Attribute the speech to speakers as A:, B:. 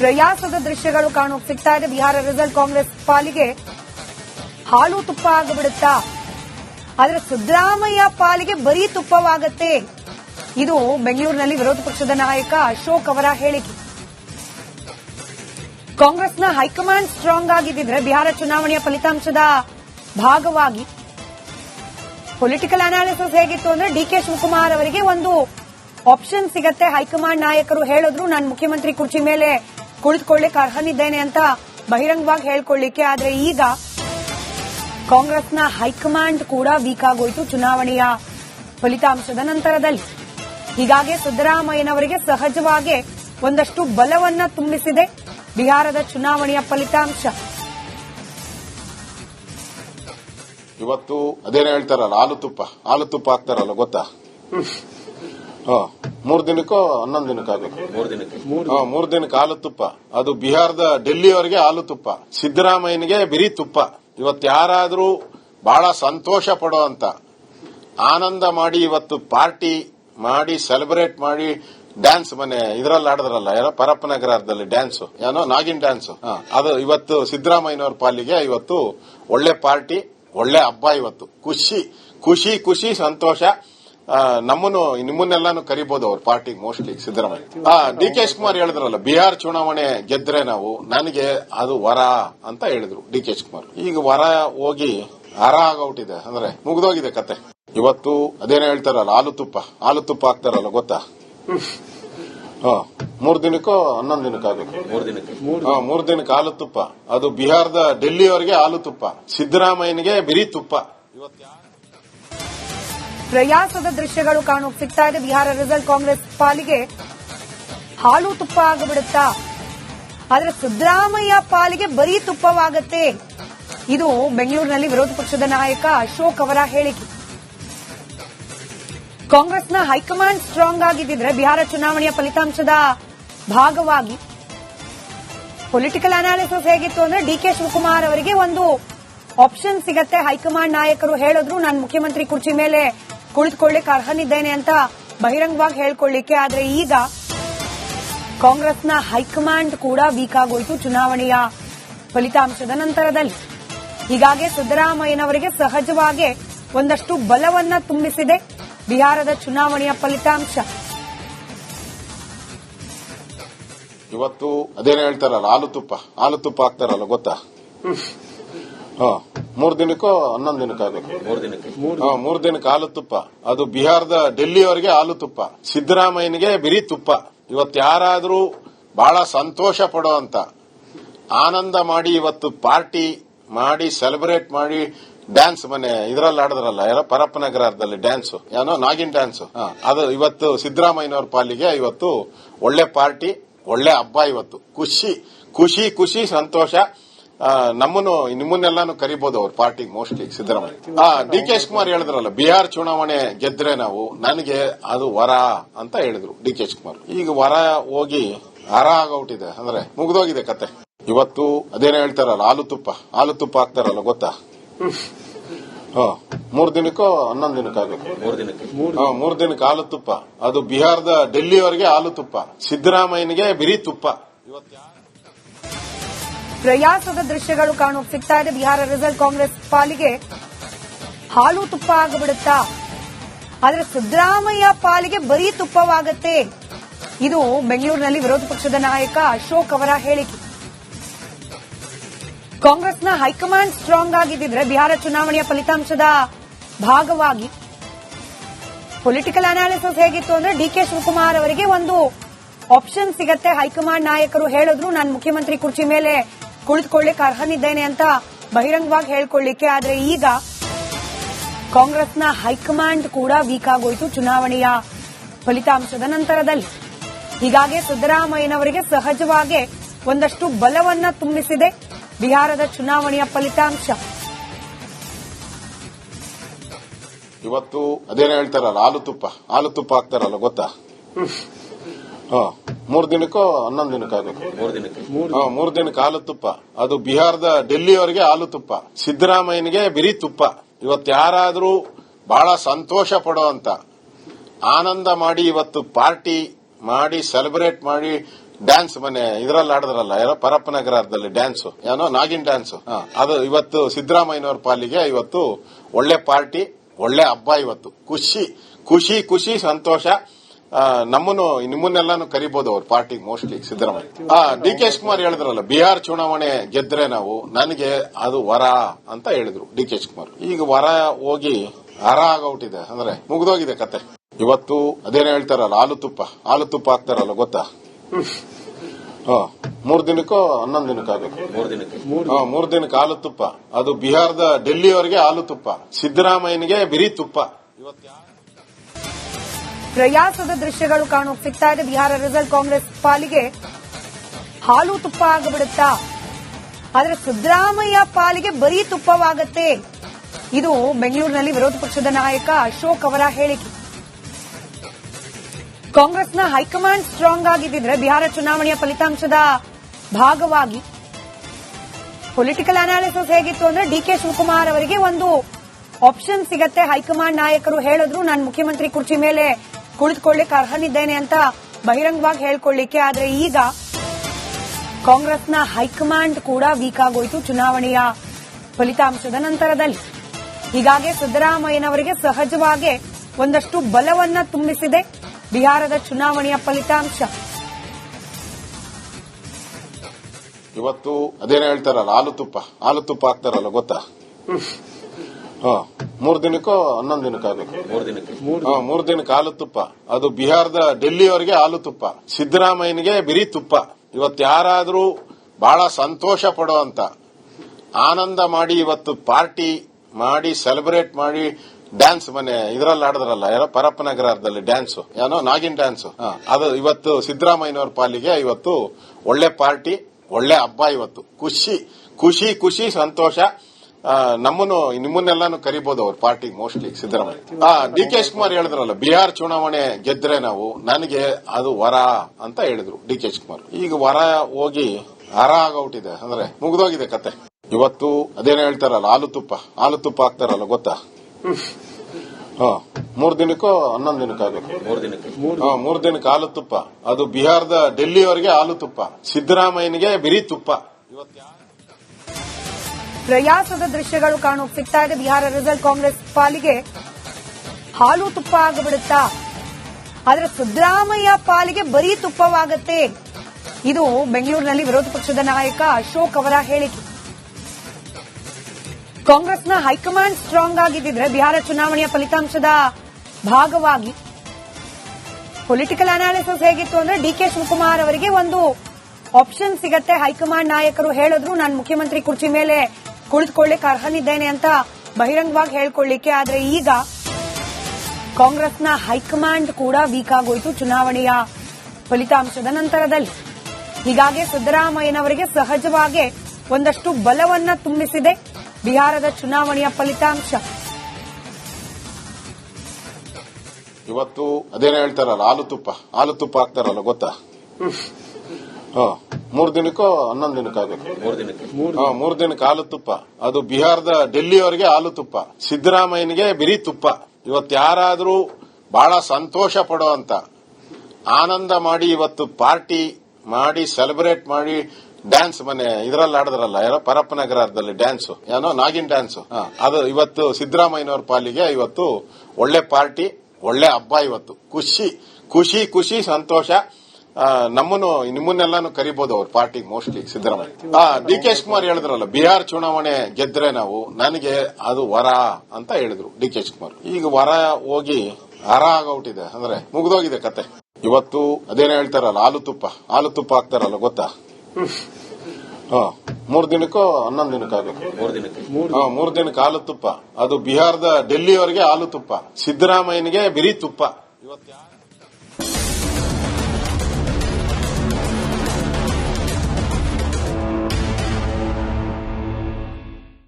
A: ಪ್ರಯಾಸದ ದೃಶ್ಯಗಳು ಕಾಣೋಕ್ ಸಿಗ್ತಾ ಇದೆ. ಬಿಹಾರ ರಿಸಲ್ಟ್ ಕಾಂಗ್ರೆಸ್ ಪಾಲಿಗೆ ಹಾಲು ತುಪ್ಪ ಆಗಿಬಿಡುತ್ತಾ? ಆದರೆ ಸಿದ್ದರಾಮಯ್ಯ ಪಾಲಿಗೆ ಬರೀ ತುಪ್ಪವಾಗತ್ತೆ. ಇದು ಬೆಂಗಳೂರಿನಲ್ಲಿ ವಿರೋಧ ಪಕ್ಷದ ನಾಯಕ ಅಶೋಕ್ ಅವರ ಹೇಳಿಕೆ. ಕಾಂಗ್ರೆಸ್ನ ಹೈಕಮಾಂಡ್ ಸ್ಟ್ರಾಂಗ್ ಆಗಿದ್ದಿದ್ರೆ ಬಿಹಾರ ಚುನಾವಣೆಯ ಫಲಿತಾಂಶದ ಭಾಗವಾಗಿ ಪೊಲಿಟಿಕಲ್ ಅನಾಲಿಸಿಸ್ ಹೇಗಿತ್ತು ಅಂದ್ರೆ ಡಿ ಕೆ ಶಿವಕುಮಾರ್ ಅವರಿಗೆ ಒಂದು ಆಪ್ಷನ್ ಸಿಗತ್ತೆ. ಹೈಕಮಾಂಡ್ ನಾಯಕರು ಹೇಳಿದ್ರು, ನಾನು ಮುಖ್ಯಮಂತ್ರಿ ಕುರ್ಚಿ ಮೇಲೆ ಕುಳಿತುಕೊಳ್ಳಿಕ್ಕೆ ಅರ್ಹನಿದ್ದೇನೆ ಅಂತ ಬಹಿರಂಗವಾಗಿ ಹೇಳ್ಕೊಳ್ಳಿಕ್ಕೆ, ಆದ್ರೆ ಈಗ ಕಾಂಗ್ರೆಸ್ನ ಹೈಕಮಾಂಡ್ ಕೂಡ ವೀಕ್ ಆಗೋಯ್ತು ಚುನಾವಣೆಯ ಫಲಿತಾಂಶದ ನಂತರದಲ್ಲಿ. ಹೀಗಾಗಿ ಸಿದ್ದರಾಮಯ್ಯನವರಿಗೆ ಸಹಜವಾಗಿ ಒಂದಷ್ಟು ಬಲವನ್ನ ತುಂಬಿಸಿದೆ ಬಿಹಾರದ ಚುನಾವಣೆಯ ಫಲಿತಾಂಶ.
B: ಇವತ್ತು ಅದೇನೋ ಹೇಳ್ತಾರಲ್ಲ ಹಾಲು ತುಪ್ಪ ಹಾಲು ತುಪ್ಪ ಹಾಕ್ತಾರಲ್ಲ ಗೊತ್ತಾ? ಮೂರ್ ದಿನಕ್ಕೋ ಹನ್ನೊಂದು
C: ದಿನಕ್ಕೆ
B: ಆಗುತ್ತೆ ಮೂರ್ ದಿನಕ್ಕೆ. ಹಾಲು ತುಪ್ಪ. ಅದು ಬಿಹಾರದ ಡೆಲ್ಲಿಯವರಿಗೆ ಹಾಲು ತುಪ್ಪ. ಸಿದ್ದರಾಮಯ್ಯನಿಗೆ ಬಿರಿ ತುಪ್ಪ. ಇವತ್ತು ಯಾರಾದ್ರೂ ಬಹಳ ಸಂತೋಷ ಪಡುವಂತ ಆನಂದ ಮಾಡಿ ಇವತ್ತು ಪಾರ್ಟಿ ಮಾಡಿ ಸೆಲೆಬ್ರೇಟ್ ಮಾಡಿ ಡ್ಯಾನ್ಸ್ ಮನೆ ಇದ್ರಲ್ಲಿ ಆಡಿದ್ರಲ್ಲ ಯಾರೋ ಪರಪ್ಪನಗರದಲ್ಲಿ ಡ್ಯಾನ್ಸ್ ಏನೋ ನಾಗಿನ್ ಡ್ಯಾನ್ಸ್. ಅದು ಇವತ್ತು ಸಿದ್ದರಾಮಯ್ಯನವ್ರ ಪಾಲಿಗೆ ಇವತ್ತು ಒಳ್ಳೆ ಪಾರ್ಟಿ ಒಳ್ಳೆ ಹಬ್ಬ ಇವತ್ತು. ಖುಷಿ ಖುಷಿ ಖುಷಿ ಸಂತೋಷ. ನಮ್ಮನ್ನು ನಿಮ್ಮನ್ನೆಲ್ಲಾನು ಕರಿಬಹುದು ಅವ್ರ party mostly Siddaramaiah. D K Shivakumar ಹೇಳಿದ್ರಲ್ಲ ಬಿಹಾರ್ ಚುನಾವಣೆ ಗೆದ್ರೆ ನಾವು ನನಗೆ ಅದು ವರ ಅಂತ ಹೇಳಿದ್ರು ಡಿ ಕೆ ಶಿವಕುಮಾರ್. ಈಗ ವರ ಹೋಗಿ ಹರ ಆಗೋಗ್ಬಿಟ್ಟಿದೆ. ಅಂದ್ರೆ ಮುಗ್ದೋಗಿದೆ ಕತೆ. ಇವತ್ತು ಅದೇನೋ ಹೇಳ್ತಾರಲ್ಲ ಹಾಲು ತುಪ್ಪ. ಹಾಲು ತುಪ್ಪ ಹಾಕ್ತಾರಲ್ಲ ಗೊತ್ತಾ? ಮೂರ್ ದಿನಕ್ಕೋ ಹನ್ನೊಂದು
C: ದಿನಕ್ಕೆ
B: ಹ, ಮೂರ್ ದಿನಕ್ಕೆ ಹಾಲು ತುಪ್ಪ. ಅದು ಬಿಹಾರದ ಡೆಲ್ಲಿಯವರೆಗೆ ಹಾಲು ತುಪ್ಪ. ಸಿದ್ದರಾಮಯ್ಯನಿಗೆ ಬಿರಿ ತುಪ್ಪ. ಇವತ್ತು
A: ಪ್ರಯಾಸದ ದೃಶ್ಯಗಳು ಕಾಣೋಕ್ ಸಿಗ್ತಾ ಇದೆ. ಬಿಹಾರ ರಿಸಲ್ಟ್ ಕಾಂಗ್ರೆಸ್ ಪಾಲಿಗೆ ಹಾಲು ತುಪ್ಪ ಆಗಿಬಿಡುತ್ತಾ? ಆದರೆ ಸಿದ್ದರಾಮಯ್ಯ ಪಾಲಿಗೆ ಬರೀ ತುಪ್ಪವಾಗತ್ತೆ. ಇದು ಬೆಂಗಳೂರಿನಲ್ಲಿ ವಿರೋಧ ಪಕ್ಷದ ನಾಯಕ ಅಶೋಕ್ ಅವರ ಹೇಳಿಕೆ. ಕಾಂಗ್ರೆಸ್ನ ಹೈಕಮಾಂಡ್ ಸ್ಟ್ರಾಂಗ್ ಆಗಿದ್ದಿದ್ರೆ ಬಿಹಾರ ಚುನಾವಣೆಯ ಫಲಿತಾಂಶದ ಭಾಗವಾಗಿ. ಪೊಲಿಟಿಕಲ್ ಅನಾಲಿಸಿಸ್ ಹೇಗಿತ್ತು ಅಂದ್ರೆ ಡಿ ಕೆ ಶಿವಕುಮಾರ್ ಅವರಿಗೆ ಒಂದು ಆಪ್ಷನ್ ಸಿಗತ್ತೆ. ಹೈಕಮಾಂಡ್ ನಾಯಕರು ಹೇಳಿದ್ರು, ನಾನು ಮುಖ್ಯಮಂತ್ರಿ ಕುರ್ಚಿ ಮೇಲೆ ಕುಳಿತುಕೊಳ್ಳಿಕ್ಕೆ ಅರ್ಹನಿದ್ದೇನೆ ಅಂತ ಬಹಿರಂಗವಾಗಿ ಹೇಳ್ಕೊಳ್ಳಿಕ್ಕೆ. ಆದ್ರೆ ಈಗ ಕಾಂಗ್ರೆಸ್ನ ಹೈಕಮಾಂಡ್ ಕೂಡ ವೀಕ್ ಆಗೋಯ್ತು ಚುನಾವಣೆಯ ಫಲಿತಾಂಶದ ನಂತರದಲ್ಲಿ. ಹೀಗಾಗಿ ಸಿದ್ದರಾಮಯ್ಯನವರಿಗೆ ಸಹಜವಾಗಿ ಒಂದಷ್ಟು ಬಲವನ್ನ ತುಂಬಿಸಿದೆ ಬಿಹಾರದ ಚುನಾವಣೆಯ ಫಲಿತಾಂಶ.
B: ಇವತ್ತು ಅದೇನೋ ಹೇಳ್ತಾರಲ್ಲ, ಹಾಲು ತುಪ್ಪ. ಹಾಲು ತುಪ್ಪ ಹಾಕ್ತಾರಲ್ಲ, ಗೊತ್ತಾ? ಮೂರ್ ದಿನಕ್ಕೂ ಹನ್ನೊಂದು
C: ದಿನಕ್ಕೆ
B: ಆಗುತ್ತೆ ಮೂರ್ ದಿನಕ್ಕೆ? ಹಾಲು ತುಪ್ಪ. ಅದು ಬಿಹಾರದ ಡೆಲ್ಲಿಯವರೆಗೆ ಹಾಲು ತುಪ್ಪ. ಸಿದ್ದರಾಮಯ್ಯನಿಗೆ ಬಿರಿ ತುಪ್ಪ. ಇವತ್ತು ಯಾರಾದ್ರೂ ಬಹಳ ಸಂತೋಷ ಪಡುವಂತ ಆನಂದ ಮಾಡಿ ಇವತ್ತು ಪಾರ್ಟಿ ಮಾಡಿ ಸೆಲೆಬ್ರೇಟ್ ಮಾಡಿ ಡ್ಯಾನ್ಸ್ ಮನೆ ಇದ್ರಲ್ಲಿ ಆಡಿದ್ರಲ್ಲ ಯಾರೋ ಪರಪ್ಪನಗರದಲ್ಲಿ ಡ್ಯಾನ್ಸ್. ಏನೋ ನಾಗಿನ್ ಡ್ಯಾನ್ಸ್. ಅದು ಇವತ್ತು ಸಿದ್ದರಾಮಯ್ಯನವ್ರ ಪಾಲಿಗೆ ಇವತ್ತು ಒಳ್ಳೆ ಪಾರ್ಟಿ ಒಳ್ಳೆ ಹಬ್ಬ ಇವತ್ತು. ಖುಷಿ ಖುಷಿ ಖುಷಿ ಸಂತೋಷ. ನಮ್ಮನ್ನು ನಿಮ್ಮನ್ನೆಲ್ಲಾನು ಕರಿಬಹುದು ಅವ್ರ party mostly Siddaramaiah. D K Kumar ಹೇಳಿದ್ರಲ್ಲ ಬಿಹಾರ್ ಚುನಾವಣೆ ಗೆದ್ರೆ ನಾವು ನನಗೆ ಅದು ವರ ಅಂತ ಹೇಳಿದ್ರು ಡಿ ಕೆ ಕುಮಾರ್ ಈಗ ವರ ಹೋಗಿ ಹರ ಆಗೋಗ್ಬಿಟ್ಟಿದೆ. ಅಂದ್ರೆ ಮುಗ್ದೋಗಿದೆ ಕತೆ. ಇವತ್ತು ಅದೇನೋ ಹೇಳ್ತಾರಲ್ಲ ಹಾಲು ತುಪ್ಪ. ಹಾಲು ತುಪ್ಪ ಹಾಕ್ತಾರಲ್ಲ ಗೊತ್ತಾ? ಹ ಮೂರ್ ದಿನಕ್ಕೋ ಹನ್ನೊಂದು ದಿನಕ್ಕಾಗುತ್ತೆ
C: ಮೂರು ದಿನಕ್ಕೆ.
B: ಹ, ಮೂರ್ ದಿನಕ್ಕೆ ಹಾಲು ತುಪ್ಪ. ಅದು ಬಿಹಾರದ ಡೆಲ್ಲಿಯವರೆಗೆ ಹಾಲು ತುಪ್ಪ. ಸಿದ್ದರಾಮಯ್ಯನಿಗೆ ಬಿರಿ ತುಪ್ಪ. ಇವತ್ತು
A: ಪ್ರಯಾಸದ ದೃಶ್ಯಗಳು ಕಾಣೋಕೆ ಸಿಗ್ತಾ ಇದೆ. ಬಿಹಾರ ರಿಸಲ್ಟ್ ಕಾಂಗ್ರೆಸ್ ಪಾಲಿಗೆ ಹಾಲು ತುಪ್ಪ ಆಗಿಬಿಡುತ್ತಾ? ಆದ್ರೆ ಸಿದ್ದರಾಮಯ್ಯ ಪಾಲಿಗೆ ಬರೀ ತುಪ್ಪವಾಗತ್ತೆ. ಇದು ಬೆಂಗಳೂರಿನಲ್ಲಿ ವಿರೋಧ ಪಕ್ಷದ ನಾಯಕ ಅಶೋಕ್ ಅವರ ಹೇಳಿಕೆ. ಕಾಂಗ್ರೆಸ್ನ ಹೈಕಮಾಂಡ್ ಸ್ಟ್ರಾಂಗ್ ಆಗಿದ್ದಿದ್ರೆ ಬಿಹಾರ ಚುನಾವಣೆಯ ಫಲಿತಾಂಶದ ಭಾಗವಾಗಿ. ಪೊಲಿಟಿಕಲ್ ಅನಾಲಿಸಿಸ್ ಹೇಗಿತ್ತು ಅಂದ್ರೆ ಡಿಕೆ ಶಿವಕುಮಾರ್ ಅವರಿಗೆ ಒಂದು ಆಪ್ಷನ್ ಸಿಗತ್ತೆ. ಹೈಕಮಾಂಡ್ ನಾಯಕರು ಹೇಳಿದ್ರು, ನಾನು ಮುಖ್ಯಮಂತ್ರಿ ಕುರ್ಚಿ ಮೇಲೆ ಕುಳಿತುಕೊಳ್ಳಿಕ್ಕೆ ಅರ್ಹನಿದ್ದೇನೆ ಅಂತ ಬಹಿರಂಗವಾಗಿ ಹೇಳ್ಕೊಳ್ಳಿಕ್ಕೆ. ಆದ್ರೆ ಈಗ ಕಾಂಗ್ರೆಸ್ನ ಹೈಕಮಾಂಡ್ ಕೂಡ ವೀಕ್ ಆಗೋಯ್ತು ಚುನಾವಣೆಯ ಫಲಿತಾಂಶದ ನಂತರದಲ್ಲಿ. ಹೀಗಾಗಿ ಸಿದ್ದರಾಮಯ್ಯನವರಿಗೆ ಸಹಜವಾಗಿ ಒಂದಷ್ಟು ಬಲವನ್ನ ತುಂಬಿಸಿದೆ ಬಿಹಾರದ ಚುನಾವಣೆಯ ಫಲಿತಾಂಶ.
B: ಇವತ್ತು ಅದೇನೋ ಹೇಳ್ತಾರಲ್ಲ, ಹಾಲು ತುಪ್ಪ. ಹಾಲು ತುಪ್ಪ ಹಾಕ್ತಾರಲ್ಲ, ಗೊತ್ತಾ? ಮೂರ್ ದಿನಕ್ಕೋ ಹನ್ನೊಂದು ದಿನಕ್ಕಾಗುತ್ತೆ
C: ಮೂರು ದಿನಕ್ಕೆ.
B: ಆಗಬೇಕು ಮೂರ್ ದಿನಕ್ಕೆ ಹಾಲು ತುಪ್ಪ. ಅದು ಬಿಹಾರದ ಡೆಲ್ಲಿಯವರಿಗೆ ಹಾಲು ತುಪ್ಪ. ಸಿದ್ದರಾಮಯ್ಯನಿಗೆ ಬಿರಿ ತುಪ್ಪ. ಇವತ್ತು ಯಾರಾದ್ರೂ ಬಹಳ ಸಂತೋಷ ಪಡುವಂತ ಆನಂದ ಮಾಡಿ ಇವತ್ತು ಪಾರ್ಟಿ ಮಾಡಿ ಸೆಲೆಬ್ರೇಟ್ ಮಾಡಿ ಡ್ಯಾನ್ಸ್ ಮನೆ ಇದ್ರಲ್ಲಿ ಆಡಿದ್ರಲ್ಲ ಯಾರೋ ಪರಪ್ಪನಗರದಲ್ಲಿ ಡ್ಯಾನ್ಸ್ ಏನೋ ನಾಗಿನ್ ಡ್ಯಾನ್ಸ್. ಅದು ಇವತ್ತು ಸಿದ್ದರಾಮಯ್ಯನವ್ರ ಪಾಲಿಗೆ ಇವತ್ತು ಒಳ್ಳೆ ಪಾರ್ಟಿ ಒಳ್ಳೆ ಹಬ್ಬ ಇವತ್ತು. ಖುಷಿ ಖುಷಿ ಖುಷಿ ಸಂತೋಷ. ನಮ್ಮನ್ನು ನಿಮ್ಮನ್ನೆಲ್ಲಾನು ಕರಿಬಹುದು ಅವ್ರ party mostly Siddaramaiah. D K Shivakumar ಹೇಳಿದ್ರಲ್ಲ ಬಿಹಾರ್ ಚುನಾವಣೆ ಗೆದ್ರೆ ನಾವು ನನಗೆ ಅದು ವರ ಅಂತ ಹೇಳಿದ್ರು ಡಿ ಕೆ ಶಿವಕುಮಾರ್. ಈಗ ವರ ಹೋಗಿ ಹರ ಆಗೋಟಿದೆ ಅಂದ್ರೆ ಮುಗ್ದೋಗಿದೆ ಕತೆ. ಇವತ್ತು ಅದೇನೋ ಹೇಳ್ತಾರಲ್ಲ ಹಾಲು ತುಪ್ಪ ಹಾಲು ತುಪ್ಪ ಹಾಕ್ತಾರಲ್ಲ ಗೊತ್ತಾ? ಹ ಮೂರ್ ದಿನಕ್ಕೋ ಹನ್ನೊಂದು ದಿನಕ್ಕೆ ಆಗಬೇಕು.
C: ಮೂರು ದಿನಕ್ಕೆ.
B: ಹಾ, ಮೂರ್ ದಿನಕ್ಕೆ ಹಾಲು ತುಪ್ಪ. ಅದು ಬಿಹಾರದ ಡೆಲ್ಲಿಯವರೆಗೆ ಹಾಲು ತುಪ್ಪ. ಸಿದ್ದರಾಮಯ್ಯನಿಗೆ ಬಿರಿ ತುಪ್ಪ. ಇವತ್ತು ಯಾ-
A: ಪ್ರಯಾಸದ ದೃಶ್ಯಗಳು ಕಾಣೋಕ್ ಸಿಗ್ತಾ ಇದೆ. ಬಿಹಾರ ರಿಸಲ್ಟ್ ಕಾಂಗ್ರೆಸ್ ಪಾಲಿಗೆ ಹಾಲು ತುಪ್ಪ ಆಗಿಬಿಡುತ್ತಾ? ಆದರೆ ಸಿದ್ದರಾಮಯ್ಯ ಪಾಲಿಗೆ ಬರೀ ತುಪ್ಪವಾಗತ್ತೆ. ಇದು ಬೆಂಗಳೂರಿನಲ್ಲಿ ವಿರೋಧ ಪಕ್ಷದ ನಾಯಕ ಅಶೋಕ್ ಅವರ ಹೇಳಿಕೆ. ಕಾಂಗ್ರೆಸ್ನ ಹೈಕಮಾಂಡ್ ಸ್ಟ್ರಾಂಗ್ ಆಗಿದ್ದಿದ್ರೆ ಬಿಹಾರ ಚುನಾವಣೆಯ ಫಲಿತಾಂಶದ ಭಾಗವಾಗಿ. ಪೊಲಿಟಿಕಲ್ ಅನಾಲಿಸಿಸ್ ಹೇಗಿತ್ತು ಅಂದ್ರೆ ಡಿ ಕೆ ಶಿವಕುಮಾರ್ ಅವರಿಗೆ ಒಂದು ಆಪ್ಷನ್ ಸಿಗತ್ತೆ. ಹೈಕಮಾಂಡ್ ನಾಯಕರು ಹೇಳಿದ್ರು, ನಾನು ಮುಖ್ಯಮಂತ್ರಿ ಕುರ್ಚಿ ಮೇಲೆ ಕುಳಿತುಕೊಳ್ಳಿಕ್ಕೆ ಅರ್ಹನಿದ್ದೇನೆ ಅಂತ ಬಹಿರಂಗವಾಗಿ ಹೇಳ್ಕೊಳ್ಳಿಕ್ಕೆ, ಆದ್ರೆ ಈಗ ಕಾಂಗ್ರೆಸ್ನ ಹೈಕಮಾಂಡ್ ಕೂಡ ವೀಕ್ ಆಗೋಯ್ತು ಚುನಾವಣೆಯ ಫಲಿತಾಂಶದ ನಂತರದಲ್ಲಿ. ಹೀಗಾಗಿ ಸಿದ್ದರಾಮಯ್ಯನವರಿಗೆ ಸಹಜವಾಗಿ ಒಂದಷ್ಟು ಬಲವನ್ನ ತುಂಬಿಸಿದೆ ಬಿಹಾರದ ಚುನಾವಣೆಯ ಫಲಿತಾಂಶ.
B: ಇವತ್ತು ಅದೇನೋ ಹೇಳ್ತಾರಲ್ಲ ಹಾಲು ತುಪ್ಪ ಹಾಲು ತುಪ್ಪ ಹಾಕ್ತಾರಲ್ಲ ಗೊತ್ತಾ? ಮೂರ್ ದಿನಕ್ಕೋ ಹನ್ನೊಂದು ದಿನಕ್ಕೆ ಆಗಬೇಕು.
C: ಮೂರು ದಿನಕ್ಕೆ.
B: ಹಾ, ಮೂರ್ ದಿನಕ್ಕೆ ಹಾಲು ತುಪ್ಪ. ಅದು ಬಿಹಾರದ ಡೆಲ್ಲಿಯವರಿಗೆ ಹಾಲು ತುಪ್ಪ. ಸಿದ್ದರಾಮಯ್ಯನಿಗೆ ಬಿರಿ ತುಪ್ಪ. ಇವತ್ತು ಯಾರಾದ್ರೂ ಬಹಳ ಸಂತೋಷ ಪಡುವಂತ ಆನಂದ ಮಾಡಿ ಇವತ್ತು ಪಾರ್ಟಿ ಮಾಡಿ ಸೆಲೆಬ್ರೇಟ್ ಮಾಡಿ ಡ್ಯಾನ್ಸ್ ಮನೆ ಇದ್ರಲ್ಲಿ ಆಡಿದ್ರಲ್ಲ ಯಾರೋ ಪರಪ್ಪನಗರದಲ್ಲಿ ಡ್ಯಾನ್ಸ್. ಏನೋ ನಾಗಿನ್ ಡ್ಯಾನ್ಸ್. ಅದು ಇವತ್ತು ಸಿದ್ದರಾಮಯ್ಯನವ್ರ ಪಾಲಿಗೆ ಇವತ್ತು ಒಳ್ಳೆ ಪಾರ್ಟಿ ಒಳ್ಳೆ ಹಬ್ಬ ಇವತ್ತು. ಖುಷಿ ಖುಷಿ ಖುಷಿ ಸಂತೋಷ. ನಮ್ಮನ್ನು ನಿಮ್ಮನ್ನೆಲ್ಲಾನು ಕರಿಬಹುದು ಅವ್ರ party mostly Siddaramaiah. D K Kumar ಹೇಳಿದ್ರಲ್ಲ ಬಿಹಾರ್ ಚುನಾವಣೆ ಗೆದ್ರೆ ನಾವು ನನಗೆ ಅದು ವರ ಅಂತ ಹೇಳಿದ್ರು ಡಿ ಕೆ ಕುಮಾರ್ ಈಗ ವರ ಹೋಗಿ ಹರ ಆಗೋಗ್ಬಿಟ್ಟಿದೆ. ಅಂದ್ರೆ ಮುಗ್ದೋಗಿದೆ ಕತೆ. ಇವತ್ತು ಅದೇನೋ ಹೇಳ್ತಾರಲ್ಲ ಹಾಲು ತುಪ್ಪ. ಹಾಲು ತುಪ್ಪ ಹಾಕ್ತಾರಲ್ಲ ಗೊತ್ತಾ? ಹ ಮೂರ್ ದಿನಕ್ಕೂ ಹನ್ನೊಂದು ದಿನಕ್ಕೆ ಆಗಬೇಕು.
C: ಮೂರು ದಿನಕ್ಕೆ.
B: ಮೂರ್ ದಿನಕ್ಕೆ. ಹಾಲು ತುಪ್ಪ. ಅದು ಬಿಹಾರದ ಡೆಲ್ಲಿಯವರೆಗೆ ಹಾಲು ತುಪ್ಪ. ಸಿದ್ದರಾಮಯ್ಯನಿಗೆ ಬಿರಿ ತುಪ್ಪ. ಇವತ್ತು
A: ಪ್ರಯಾಸದ ದೃಶ್ಯಗಳು ಕಾಣೋಕ್ ಸಿಗ್ತಾ ಇದೆ. ಬಿಹಾರ ರಿಸಲ್ಟ್ ಕಾಂಗ್ರೆಸ್ ಪಾಲಿಗೆ ಹಾಲು ತುಪ್ಪ ಆಗಿಬಿಡುತ್ತಾ? ಆದರೆ ಸಿದ್ದರಾಮಯ್ಯ ಪಾಲಿಗೆ ಬರೀ ತುಪ್ಪವಾಗತ್ತೆ. ಇದು ಬೆಂಗಳೂರಿನಲ್ಲಿ ವಿರೋಧ ಪಕ್ಷದ ನಾಯಕ ಅಶೋಕ್ ಅವರ ಹೇಳಿಕೆ. ಕಾಂಗ್ರೆಸ್ನ ಹೈಕಮಾಂಡ್ ಸ್ಟ್ರಾಂಗ್ ಆಗಿದ್ದಿದ್ರೆ ಬಿಹಾರ ಚುನಾವಣೆಯ ಫಲಿತಾಂಶದ ಭಾಗವಾಗಿ. ಪೊಲಿಟಿಕಲ್ ಅನಾಲಿಸಿಸ್ ಹೇಗಿತ್ತು ಅಂದ್ರೆ ಡಿ ಕೆ ಶಿವಕುಮಾರ್ ಅವರಿಗೆ ಒಂದು ಆಪ್ಷನ್ ಸಿಗತ್ತೆ. ಹೈಕಮಾಂಡ್ ನಾಯಕರು ಹೇಳಿದ್ರು, ನಾನು ಮುಖ್ಯಮಂತ್ರಿ ಕುರ್ಚಿ ಮೇಲೆ ಕುಳಿತುಕೊಳ್ಳಿಕ್ಕೆ ಅರ್ಹನಿದ್ದೇನೆ ಅಂತ ಬಹಿರಂಗವಾಗಿ ಹೇಳ್ಕೊಳ್ಳಿಕ್ಕೆ, ಆದ್ರೆ ಈಗ ಕಾಂಗ್ರೆಸ್ನ ಹೈಕಮಾಂಡ್ ಕೂಡ ವೀಕ್ ಆಗೋಯ್ತು ಚುನಾವಣೆಯ ಫಲಿತಾಂಶದ ನಂತರದಲ್ಲಿ. ಹೀಗಾಗಿ ಸಿದ್ದರಾಮಯ್ಯನವರಿಗೆ ಸಹಜವಾಗಿ ಒಂದಷ್ಟು ಬಲವನ್ನ ತುಂಬಿಸಿದೆ ಬಿಹಾರದ ಚುನಾವಣೆಯ ಫಲಿತಾಂಶ.
B: ಇವತ್ತು ಅದೇನೋ ಹೇಳ್ತಾರಲ್ಲ ಹಾಲು ತುಪ್ಪ ಹಾಲು ತುಪ್ಪ ಹಾಕ್ತಾರಲ್ಲ ಗೊತ್ತಾ ಮೂರ್ ದಿನಕ್ಕೋ ಹನ್ನೊಂದು ದಿನಕ್ಕೆ ಆಗಬೇಕು
C: ಮೂರು ದಿನಕ್ಕೆ.
B: ಹಾ, ಮೂರ್ ದಿನಕ್ಕೆ ಹಾಲು ತುಪ್ಪ. ಅದು ಬಿಹಾರದ ಡೆಲ್ಲಿಯವರಿಗೆ ಹಾಲು ತುಪ್ಪ. ಸಿದ್ದರಾಮಯ್ಯನಿಗೆ ಬಿರಿ ತುಪ್ಪ. ಇವತ್ತು ಯಾರಾದರೂ ಬಹಳ ಸಂತೋಷ ಪಡುವಂತ ಆನಂದ ಮಾಡಿ ಇವತ್ತು ಪಾರ್ಟಿ ಮಾಡಿ ಸೆಲೆಬ್ರೇಟ್ ಮಾಡಿ ಡ್ಯಾನ್ಸ್ ಮನೆ ಇದ್ರಲ್ಲಿ ಆಡಿದ್ರಲ್ಲ ಯಾರೋ ಪರಪ್ಪನಗರದಲ್ಲಿ ಡ್ಯಾನ್ಸ್ ಏನೋ ನಾಗಿನ್ ಡ್ಯಾನ್ಸ್. ಅದು ಇವತ್ತು ಸಿದ್ದರಾಮಯ್ಯನವ್ರ ಪಾಲಿಗೆ ಇವತ್ತು ಒಳ್ಳೆ ಪಾರ್ಟಿ ಒಳ್ಳೆ ಹಬ್ಬ ಇವತ್ತು. ಖುಷಿ ಖುಷಿ ಖುಷಿ ಸಂತೋಷ. ನಮ್ಮನ್ನು ನಿಮ್ಮನ್ನೆಲ್ಲಾನು ಕರಿಬಹುದು ಅವ್ರ party mostly Siddaramaiah. D K Kumar ಹೇಳಿದ್ರಲ್ಲ ಬಿಹಾರ್ ಚುನಾವಣೆ ಗೆದ್ರೆ ನಾವು ನನಗೆ ಅದು ವರ ಅಂತ ಹೇಳಿದ್ರು ಡಿ ಕೆ ಶಿವಕುಮಾರ್. ಈಗ ವರ ಹೋಗಿ ಹರ ಆಗೋಗ್ಬಿಟ್ಟಿದೆ ಅಂದ್ರೆ ಮುಗ್ದೋಗಿದೆ ಕತೆ. ಇವತ್ತು ಅದೇನೋ ಹೇಳ್ತಾರಲ್ಲ ಹಾಲು ತುಪ್ಪ ಹಾಲು ತುಪ್ಪ ಹಾಕ್ತಾರಲ್ಲ ಗೊತ್ತಾ? ಹ ಮೂರ್ ದಿನಕ್ಕೂ ಹನ್ನೊಂದು ದಿನಕ್ಕೆ ಆಗಬೇಕು.
C: ಮೂರು
B: ಹಾ, ಮೂರ್ ದಿನಕ್ಕೆ ಹಾಲು ತುಪ್ಪ. ಅದು ಬಿಹಾರದ ಡೆಲ್ಲಿಯವರೆಗೆ ಹಾಲು ತುಪ್ಪ. ಸಿದ್ದರಾಮಯ್ಯನಿಗೆ ಬಿರಿ ತುಪ್ಪ. ಇವತ್ತು